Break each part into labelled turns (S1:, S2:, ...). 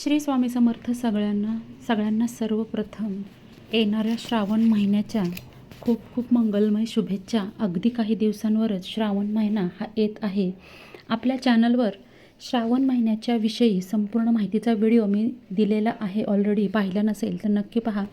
S1: श्री स्वामी समर्थ सगळ्यांना सगळ्यांना सर्वप्रथम येणाऱ्या श्रावण महिन्याच्या खूप खूप मंगलमय शुभेच्छा. अगदी काही दिवसांवरच श्रावण महिना हा येत आहे. आपल्या चॅनलवर श्रावण महिन्याच्या विषयी संपूर्ण माहितीचा व्हिडिओ मी दिलेला आहे ऑलरेडी पाहिला नसेल तर नक्की पहा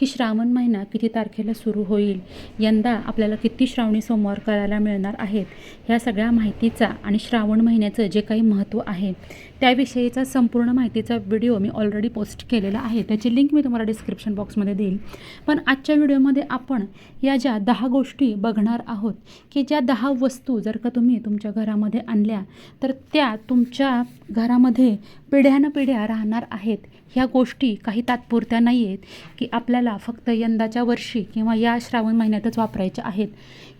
S1: की श्रावण महिना किती तारखेला सुरू होईल. यंदा आपल्याला किती श्रावणी सोमवार करायला मिळणार आहेत ह्या सगळ्या माहितीचा आणि श्रावण महिन्याचं जे काही महत्त्व आहे त्याविषयीचा संपूर्ण माहितीचा व्हिडिओ मी ऑलरेडी पोस्ट केलेला आहे. त्याची लिंक मी तुम्हाला डिस्क्रिप्शन बॉक्समध्ये देईल पण आजच्या व्हिडिओमध्ये आपण या ज्या दहा गोष्टी बघणार आहोत की ज्या दहा वस्तू जर का तुम्ही तुमच्या घरामध्ये आणल्या तर त्या तुम तुमच्या घरामध्ये पिढ्यानपिढ्या राहणार आहेत. ह्या गोष्टी काही तात्पुरत्या नाही आहेत की आपल्याला फक्त यंदाच्या वर्षी किंवा या श्रावण महिन्यातच वापरायच्या आहेत.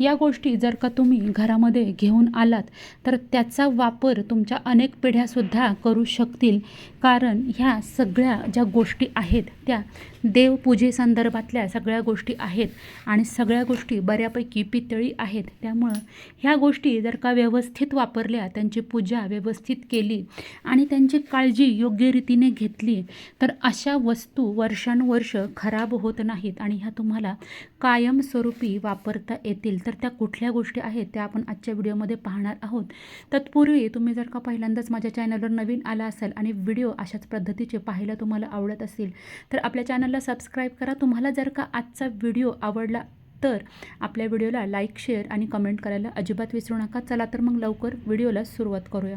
S1: या गोष्टी जर का तुम्ही घरामध्ये घेऊन आलात तर त्याचा वापर तुमच्या अनेक पिढ्यासुद्धा करू शकतील. कारण ह्या सगळ्या ज्या गोष्टी आहेत त्या देवपूजेसंदर्भातल्या सगळ्या गोष्टी आहेत आणि सगळ्या गोष्टी बऱ्यापैकी पितळी आहेत. त्यामुळं ह्या गोष्टी जर का व्यवस्थित वापरल्या त्यांची पूजा व्यवस्थित केली आणि त्यांची काळजी योग्य रीतीने घेतली तर अशा वस्तू वर्षानुवर्ष खराब होत नाहीत आणि ह्या तुम्हाला कायमस्वरूपी वापरता येतील. तर त्या कुठल्या गोष्टी आहेत त्या आपण आजच्या व्हिडिओमध्ये पाहणार आहोत. तत्पूर्वी तुम्ही जर का पहिल्यांदाच माझ्या चॅनलवर नवीन आला असाल आणि व्हिडिओ अशाच पद्धतीचे पाहायला तुम्हाला आवडत असेल तर आपल्या चॅनलला सबस्क्राईब करा. तुम्हाला जर का आजचा व्हिडिओ आवडला तर आपल्या व्हिडिओला लाईक शेअर आणि कमेंट करायला अजिबात विसरू नका. चला तर मग लवकर व्हिडिओला सुरुवात करूया.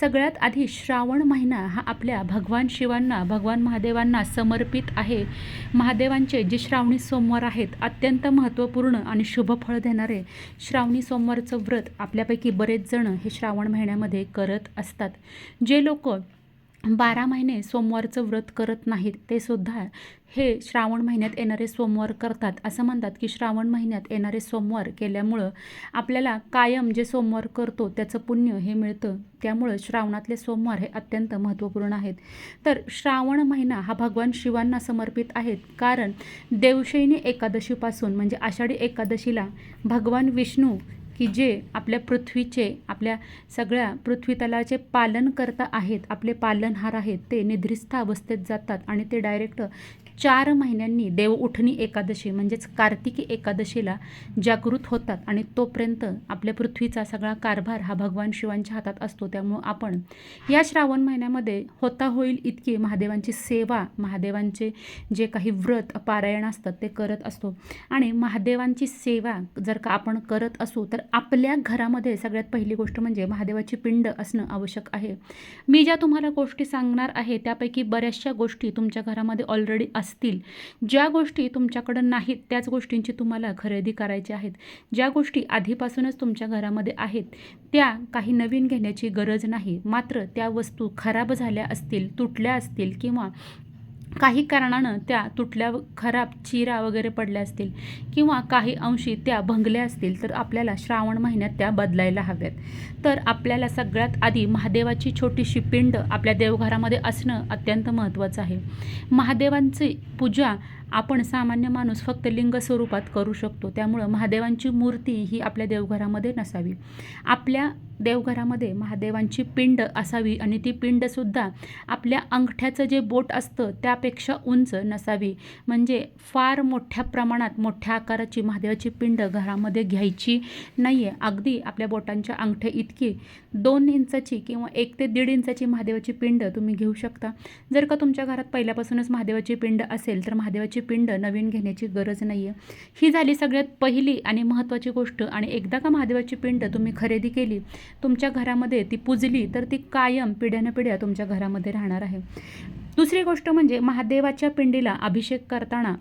S1: सगळ्यात आधी श्रावण महिना हा आपल्या भगवान शिवांना भगवान महादेवांना समर्पित आहे. महादेवांचे जे श्रावणी सोमवार आहेत अत्यंत महत्त्वपूर्ण आणि शुभफळ देणारे श्रावणी सोमवारचं व्रत आपल्यापैकी बरेच जण हे श्रावण महिन्यामध्ये करत असतात. जे लोक बारा महिने सोमवारचं व्रत करत नाहीत ते सुद्धा हे श्रावण महिन्यात येणारे सोमवार करतात. असं म्हणतात की श्रावण महिन्यात येणारे सोमवार केल्यामुळं आपल्याला कायम जे सोमवार करतो त्याचं पुण्य हे मिळतं. त्यामुळं श्रावणातले सोमवार हे अत्यंत महत्त्वपूर्ण आहेत. तर श्रावण महिना हा भगवान शिवांना समर्पित आहेत. कारण देवशैनी एकादशीपासून म्हणजे आषाढी एकादशीला भगवान विष्णू की जे आपल्या पृथ्वीचे आपल्या सगळ्या पृथ्वीतलाचे पालन करता आहेत आपले पालनहार आहेत ते निद्रिस्थ अवस्थेत जातात आणि ते डायरेक्ट चार महिन्यांनी देवउठणी एकादशी म्हणजेच कार्तिकी एकादशीला जागृत होतात आणि तोपर्यंत आपल्या पृथ्वीचा सगळा कारभार हा भगवान शिवांच्या हातात असतो. त्यामुळं आपण या श्रावण महिन्यामध्ये होता होईल इतकी महादेवांची सेवा महादेवांचे जे काही व्रत पारायण असतात ते करत असतो. आणि महादेवांची सेवा जर का आपण करत असू तर आपल्या घरामध्ये सगळ्यात पहिली गोष्ट म्हणजे महादेवाची पिंड असणं आवश्यक आहे. मी ज्या तुम्हाला गोष्टी सांगणार आहे त्यापैकी बऱ्याचशा गोष्टी तुमच्या घरामध्ये ऑलरेडी असतील. ज्या गोष्टी तुमच्याकडं नाहीत त्याच गोष्टींची तुम्हाला खरेदी करायची आहेत. ज्या गोष्टी आधीपासूनच तुमच्या घरामध्ये आहेत त्या काही नवीन घेण्याची गरज नाही. मात्र त्या वस्तू खराब झाल्या असतील तुटल्या असतील किंवा काही कारणानं त्या तुटल्या खराब चिरा वगैरे पडल्या असतील किंवा काही अंशी त्या भंगल्या असतील तर आपल्याला श्रावण महिन्यात त्या बदलायला हव्यात. तर आपल्याला सगळ्यात आधी महादेवाची छोटीशी पिंड आपल्या देवघरामध्ये असणं अत्यंत महत्त्वाचं आहे. महादेवांची पूजा आपण सामान्य माणूस फक्त लिंग स्वरूपात करू शकतो. त्यामुळं महादेवांची मूर्ती ही आपल्या देवघरामध्ये नसावी. आपल्या देवघरामध्ये महादेवांची पिंड असावी आणि ती पिंडसुद्धा आपल्या अंगठ्याचं जे बोट असतं त्यापेक्षा उंच नसावी. म्हणजे फार मोठ्या प्रमाणात मोठ्या आकाराची महादेवाची पिंड घरामध्ये घ्यायची नाही आहे अगदी आपल्या बोटांच्या अंगठ्या इतकी दोन इंचाची किंवा एक ते दीड इंचाची महादेवाची पिंड तुम्ही घेऊ शकता. जर का तुमच्या घरात पहिल्यापासूनच महादेवाची पिंड असेल तर महादेवाची पिंड नवीन घेण्याची गरज नाही आहे ही झाली सगळ्यात पहिली आणि महत्त्वाची गोष्ट आणि एकदा का महादेवाची पिंड तुम्ही खरेदी केली तुमच्या घरामध्ये ती पुजली तर ती कायम पिढ्यानपिढ्या पिढ्या तुमच्या घरामध्ये राहणार आहे. दुसरी गोष्ट म्हणजे महादेवाच्या पिंडीला अभिषेक करताना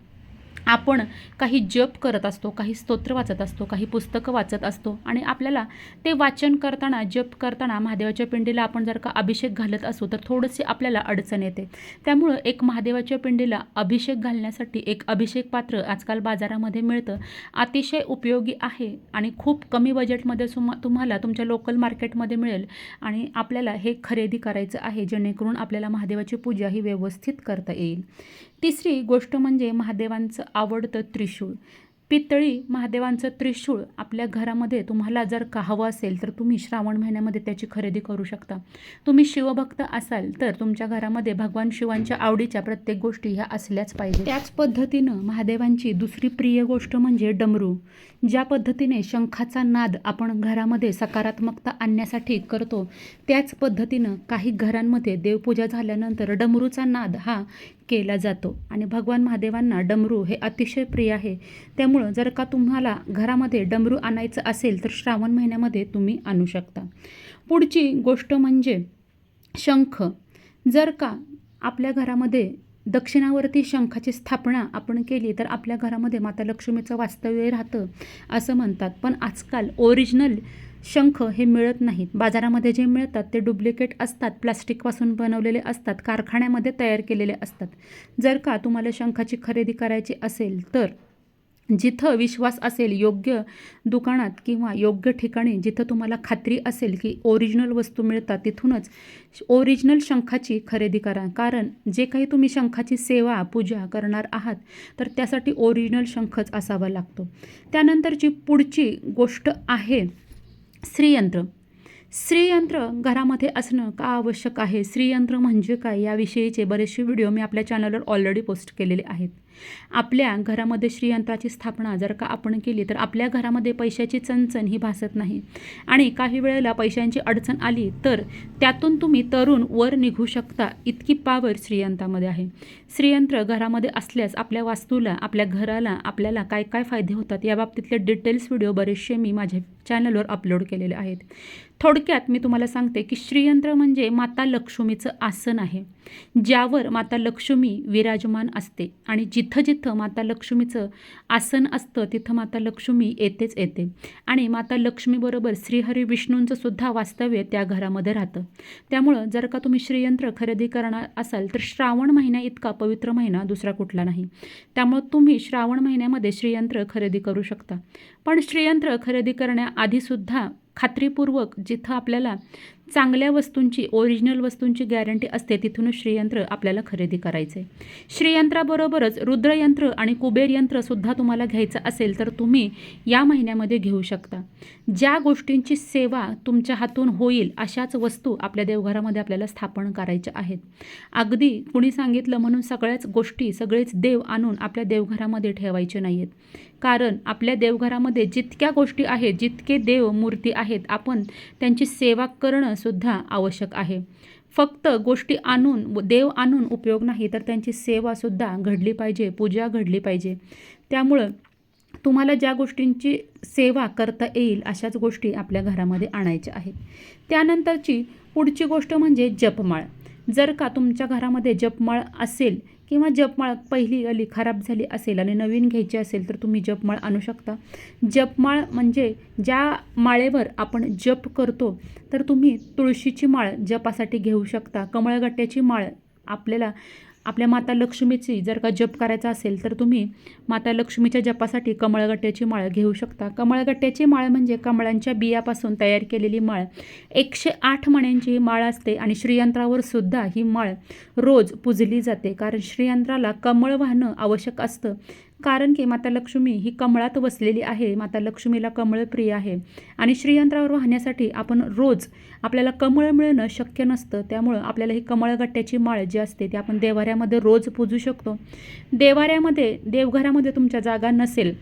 S1: आपण काही जप करत असतो काही स्तोत्र वाचत असतो काही पुस्तकं वाचत असतो आणि आपल्याला ते वाचन करताना जप करताना महादेवाच्या पिंडीला आपण जर का अभिषेक घालत असू तर थोडीशी आपल्याला अडचण येते. त्यामुळं एक महादेवाच्या पिंडीला अभिषेक घालण्यासाठी एक अभिषेक पात्र आजकाल बाजारामध्ये मिळतं. अतिशय उपयोगी आहे आणि खूप कमी बजेटमध्ये सुमा तुम्हाला तुमच्या लोकल मार्केटमध्ये मिळेल आणि आपल्याला हे खरेदी करायचं आहे जेणेकरून आपल्याला महादेवाची पूजा ही व्यवस्थित करता येईल. तिसरी गोष्ट म्हणजे महादेवांचं आवडतं त्रिशूळ. पितळी महादेवांचं त्रिशूळ आपल्या घरामध्ये तुम्हाला जर का हवं असेल तर तुम्ही श्रावण महिन्यामध्ये त्याची खरेदी करू शकता. तुम्ही शिवभक्त असाल तर तुमच्या घरामध्ये भगवान शिवांच्या आवडीच्या प्रत्येक गोष्टी ह्या असल्याच पाहिजे त्याच पद्धतीनं महादेवांची दुसरी प्रिय गोष्ट म्हणजे डमरू. ज्या पद्धतीने शंखाचा नाद आपण घरामध्ये सकारात्मकता आणण्यासाठी करतो त्याच पद्धतीनं काही घरांमध्ये देवपूजा झाल्यानंतर डमरूचा नाद हा केला जातो. आणि भगवान महादेवांना डमरू हे अतिशय प्रिय आहे. त्यामुळं जर का तुम्हाला घरामध्ये डमरू आणायचं असेल तर श्रावण महिन्यामध्ये तुम्ही आणू शकता. पुढची गोष्ट म्हणजे शंख. जर का आपल्या घरामध्ये दक्षिणावरती शंखाची स्थापना आपण केली तर आपल्या घरामध्ये माता लक्ष्मीचं वास्तव्य राहतं असं म्हणतात. पण आजकाल ओरिजिनल शंख हे मिळत नाहीत. बाजारामध्ये जे मिळतात ते डुप्लिकेट असतात. प्लास्टिकपासून बनवलेले असतात. कारखान्यामध्ये तयार केलेले असतात. जर का तुम्हाला शंखाची खरेदी करायची असेल तर जिथं विश्वास असेल योग्य दुकानात किंवा योग्य ठिकाणी जिथं तुम्हाला खात्री असेल की ओरिजिनल वस्तू मिळतात तिथूनच ओरिजिनल शंखाची खरेदी करा. कारण जे काही तुम्ही शंखाची सेवा पूजा करणार आहात तर त्यासाठी ओरिजिनल शंखच असावा लागतो. त्यानंतरची पुढची गोष्ट आहे श्रीयंत्र श्रीयंत्र घरामध्ये असणं का आवश्यक आहे? श्रीयंत्र म्हणजे काय? याविषयीचे बरेचसे व्हिडिओ मी आपल्या चॅनलवर ऑलरेडी पोस्ट केलेले आहेत. आपल्या घरामध्ये श्रीयंत्राची स्थापना जर का आपण केली तर आपल्या घरामध्ये पैशाची चणचण ही भासत नाही. आणि काही वेळेला पैशांची अडचण आली तर त्यातून तुम्ही तरुण वर निघू शकता. इतकी पावर श्रीयंत्रामध्ये आहे. श्रीयंत्र घरामध्ये असल्यास आपल्या वास्तूला आपल्या घराला आपल्याला काय काय फायदे होतात या बाबतीतले डिटेल्स व्हिडिओ बरेचसे मी माझ्या चॅनलवर अपलोड केलेले आहेत. थोडक्यात मी तुम्हाला सांगते की श्रीयंत्र म्हणजे माता लक्ष्मीचं आसन आहे ज्यावर माता लक्ष्मी विराजमान असते आणि जिथे जिथं माता लक्ष्मीचं आसन असतं तिथं माता लक्ष्मी येतेच येते. आणि माता लक्ष्मीबरोबर श्रीहरी विष्णूंचं सुद्धा वास्तव्य त्या घरामध्ये राहतं. त्यामुळं जर का तुम्ही श्रीयंत्र खरेदी करणार असाल तर श्रावण महिना इतका पवित्र महिना दुसरा कुठला नाही. त्यामुळं तुम्ही श्रावण महिन्यामध्ये श्रीयंत्र खरेदी करू शकता. पण श्रीयंत्र खरेदी करण्याआधीसुद्धा खात्रीपूर्वक जिथं आपल्याला चांगल्या वस्तूंची ओरिजिनल वस्तूंची गॅरंटी असते. तिथूनच श्रीयंत्र आपल्याला खरेदी करायचं आहे श्रीयंत्राबरोबरच रुद्रयंत्र आणि कुबेर यंत्रसुद्धा तुम्हाला घ्यायचं असेल तर तुम्ही या महिन्यामध्ये घेऊ शकता. ज्या गोष्टींची सेवा तुमच्या हातून होईल अशाच वस्तू आपल्या देवघरामध्ये आपल्याला स्थापन करायच्या आहेत. अगदी कुणी सांगितलं म्हणून सगळ्याच गोष्टी सगळेच देव आणून आपल्या देवघरामध्ये ठेवायचे नाही आहेत कारण आपल्या देवघरामध्ये जितक्या गोष्टी आहेत जितके देव मूर्ती आहेत आपण त्यांची सेवा करणं सुद्धा आवश्यक आहे. फक्त गोष्टी आणून देव आणून उपयोग नाही तर त्यांची सेवासुद्धा घडली पाहिजे पूजा घडली पाहिजे. त्यामुळं तुम्हाला ज्या गोष्टींची सेवा करता येईल अशाच गोष्टी आपल्या घरामध्ये आणायच्या आहेत. त्यानंतरची पुढची गोष्ट म्हणजे जपमाळ. जर का तुमच्या घरामध्ये जपमाळ असेल किंवा जपमाळ पहिली अली खराब झाली असेल आणि नवीन घ्यायची असेल तर तुम्ही जपमाळ आणू शकता. जपमाळ म्हणजे ज्या माळेवर आपण जप करतो तर तुम्ही तुळशीची माळ जपासाठी घेऊ शकता. कमळगट्ट्याची माळ आपल्याला आपल्या माता लक्ष्मीची जर का जप करायचा असेल तर तुम्ही माता लक्ष्मीच्या जपासाठी कमळगट्ट्याची माळ घेऊ शकता. कमळगट्ट्याची माळ म्हणजे कमळांच्या बियापासून तयार केलेली माळ. एकशे आठ मण्यांची ही माळ असते आणि श्रीयंत्रावर सुद्धा ही माळ रोज पुजली जाते. कारण श्रीयंत्राला कमळ वाहणं आवश्यक असतं. कारण की माता लक्ष्मी ही कमळात वसलेली आहे. माता लक्ष्मीला कमळ प्रिय आहे. आणि श्रीयंत्रावर वाहण्यासाठी आपण रोज आपल्याला कमळ मिळणं शक्य नसतं. त्यामुळं आपल्याला ही कमळगट्ट्याची माळ जी असते ती आपण देवाऱ्यामध्ये रोज पूजू शकतो. देवाऱ्यामध्ये देवघरामध्ये तुमच्या जागा नसेल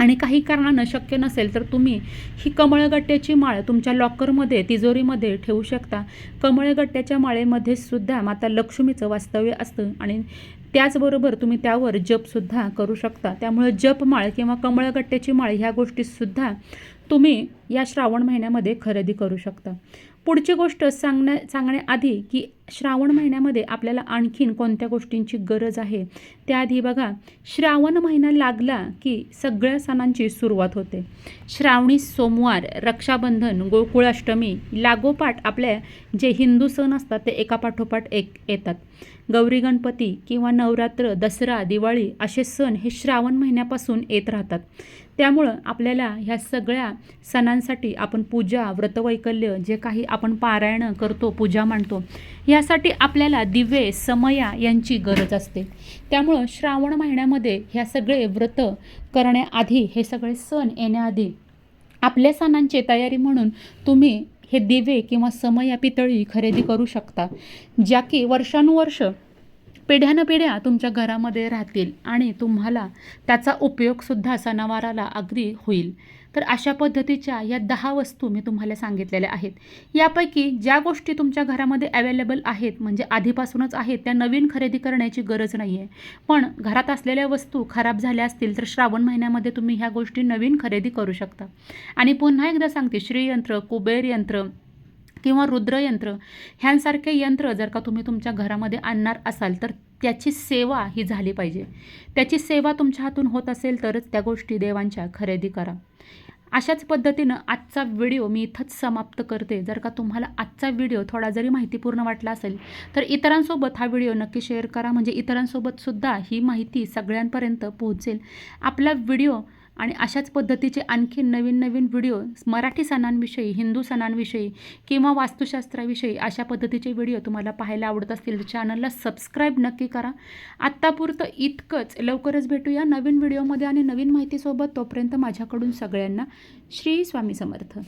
S1: आणि काही कारणानं शक्य नसेल तर तुम्ही ही कमळगट्ट्याची माळ तुमच्या लॉकरमध्ये तिजोरीमध्ये ठेवू शकता. कमळगट्ट्याच्या माळेमध्ये सुद्धा माता लक्ष्मीचं वास्तव्य असतं. आणि त्याचबरोबर तुम्ही त्यावर जपसुद्धा करू शकता. त्यामुळे जपमाळ किंवा कमळगट्ट्याची माळ ह्या गोष्टीसुद्धा तुम्ही या श्रावण महिन्यामध्ये खरेदी करू शकता. पुढची गोष्ट सांगण्या सांगण्याआधी की श्रावण महिन्यामध्ये आपल्याला आणखीन कोणत्या गोष्टींची गरज आहे? त्याआधी बघा श्रावण महिना लागला की सगळ्या सणांची सुरुवात होते. श्रावणी सोमवार रक्षाबंधन गोकुळाष्टमी लागोपाठ आपल्या जे हिंदू सण असतात ते एकापाठोपाठ एक येतात. गौरी गणपती किंवा नवरात्र दसरा दिवाळी असे सण हे श्रावण महिन्यापासून येत राहतात. त्यामुळं आपल्याला ह्या सगळ्या सणांसाठी आपण पूजा व्रतवैकल्य जे काही आपण पारायणं करतो पूजा मांडतो यासाठी आपल्याला दिवे समया यांची गरज असते. त्यामुळं श्रावण महिन्यामध्ये ह्या सगळे व्रत करण्याआधी हे सगळे सण येण्याआधी आपल्या सणांची तयारी म्हणून तुम्ही हे दिवे किंवा समया पितळी खरेदी करू शकता ज्या की वर्षानुवर्ष पिढ्यानपिढ्या तुमच्या घरामध्ये राहतील आणि तुम्हाला त्याचा उपयोगसुद्धा सणावाराला अगदी होईल. तर अशा पद्धतीच्या या दहा वस्तू मी तुम्हाला सांगितलेल्या आहेत. यापैकी ज्या गोष्टी तुमच्या घरामध्ये अवेलेबल आहेत म्हणजे आधीपासूनच आहेत त्या नवीन खरेदी करण्याची गरज नाही आहे पण घरात असलेल्या वस्तू खराब झाल्या असतील तर श्रावण महिन्यामध्ये तुम्ही ह्या गोष्टी नवीन खरेदी करू शकता. आणि पुन्हा एकदा सांगते श्रीयंत्र कुबेर यंत्र किंवा रुद्रयंत्र ह्यांसारखे यंत्र जर का तुम्ही तुमच्या घरामध्ये आणणार असाल तर त्याची सेवा ही झाली पाहिजे. त्याची सेवा तुमच्या हातून होत असेल तरच त्या गोष्टी देवांच्या खरेदी करा. अशाच पद्धतीनं आजचा व्हिडिओ मी इथंच समाप्त करते. जर का तुम्हाला आजचा व्हिडिओ थोडा जरी माहितीपूर्ण वाटला असेल तर इतरांसोबत हा व्हिडिओ नक्की शेअर करा. म्हणजे इतरांसोबतसुद्धा ही माहिती सगळ्यांपर्यंत पोहोचेल. आपला व्हिडिओ आणि अशाच पद्धतीचे आणखी नवीन नवीन व्हिडिओ मराठी सणांविषयी हिंदू सणांविषयी किंवा वास्तुशास्त्राविषयी अशा पद्धतीचे व्हिडिओ तुम्हाला पाहायला आवडत असतील तर चॅनलला सबस्क्राईब नक्की करा. आत्तापुरतं इतकंच. लवकरच भेटूया नवीन व्हिडिओमध्ये आणि नवीन माहितीसोबत. तोपर्यंत माझ्याकडून सगळ्यांना श्री स्वामी समर्थ.